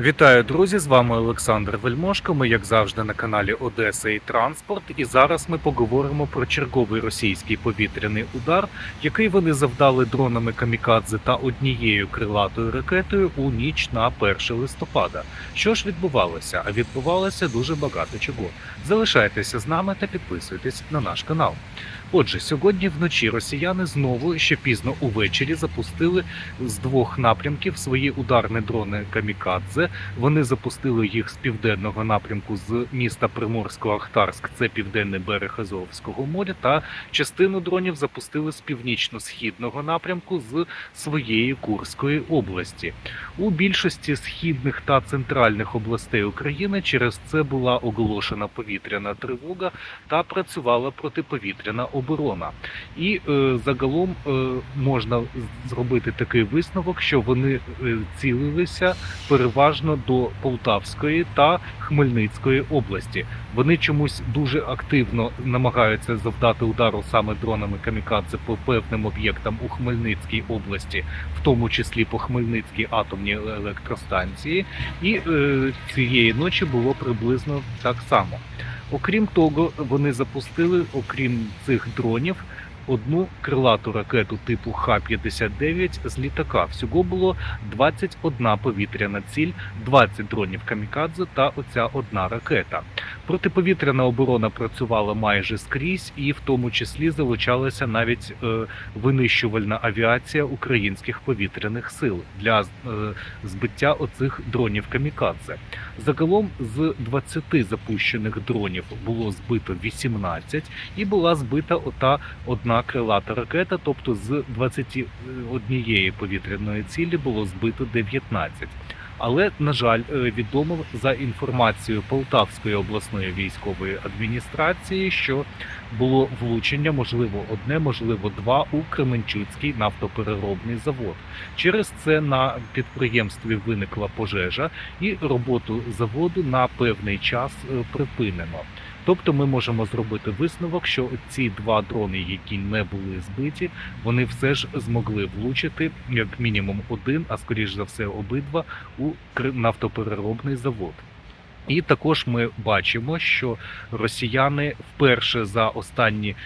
Вітаю, друзі! З вами Олександр Вельмошко. Ми, як завжди, на каналі Одеса і Транспорт. І зараз ми поговоримо про черговий російський повітряний удар, який вони завдали дронами камікадзе та однією крилатою ракетою у ніч на 1 листопада. Що ж відбувалося? А відбувалося дуже багато чого. Залишайтеся з нами та підписуйтесь на наш канал. Отже, сьогодні вночі росіяни знову ще пізно увечері запустили з двох напрямків свої ударні дрони камікадзе. Вони запустили їх з південного напрямку з міста Приморсько-Ахтарськ, це південний берег Азовського моря, та частину дронів запустили з північно-східного напрямку з своєї Курської області. У більшості східних та центральних областей України через це була оголошена повітряна тривога та працювала протиповітряна оборона. І е, загалом е, можна зробити такий висновок, що вони е, цілилися переважно до Полтавської та Хмельницької області. Вони чомусь дуже активно намагаються завдати удару саме дронами камікадзе по певним об'єктам у Хмельницькій області, в тому числі по Хмельницькій атомній електростанції. І е, цієї ночі було приблизно так само. Окрім того, вони запустили, окрім цих дронів, одну крилату ракету типу Х-59 з літака. Всього було 21 повітряна ціль, 20 дронів камікадзе та оця одна ракета. Протиповітряна оборона працювала майже скрізь, і в тому числі залучалася навіть е, винищувальна авіація українських повітряних сил для е, збиття оцих дронів камікадзе. Загалом з 20 запущених дронів було збито 18, і була збита ота одна крилата ракета, тобто з 21 повітряної цілі було збито 19. Але на жаль, е, відомо за інформацією Полтавської обласної військової адміністрації, що було влучення, можливо, одне, можливо, два у Кременчуцький нафтопереробний завод. Через це на підприємстві виникла пожежа, і роботу заводу на певний час е, припинено. Тобто ми можемо зробити висновок, що ці два дрони, які не були збиті, вони все ж змогли влучити як мінімум один, а скоріш за все обидва у нафтопереробний завод. І також ми бачимо, що росіяни вперше за останні е,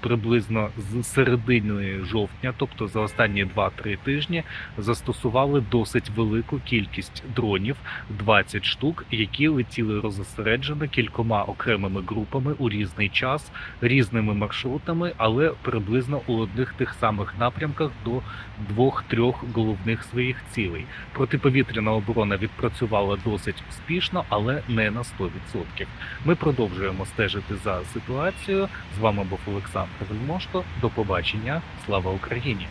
приблизно з середини жовтня, тобто за останні 2-3 тижні, застосували досить велику кількість дронів 20 штук, які летіли розосереджено кількома окремими групами у різний час, різними маршрутами, але приблизно у одних тих самих напрямках до двох-трьох головних своїх цілей. Протиповітряна оборона відпрацювала досить успішно, але не на 100%. Ми продовжуємо стежити за ситуацією. З вами був Олександр Вельмошко. До побачення. Слава Україні!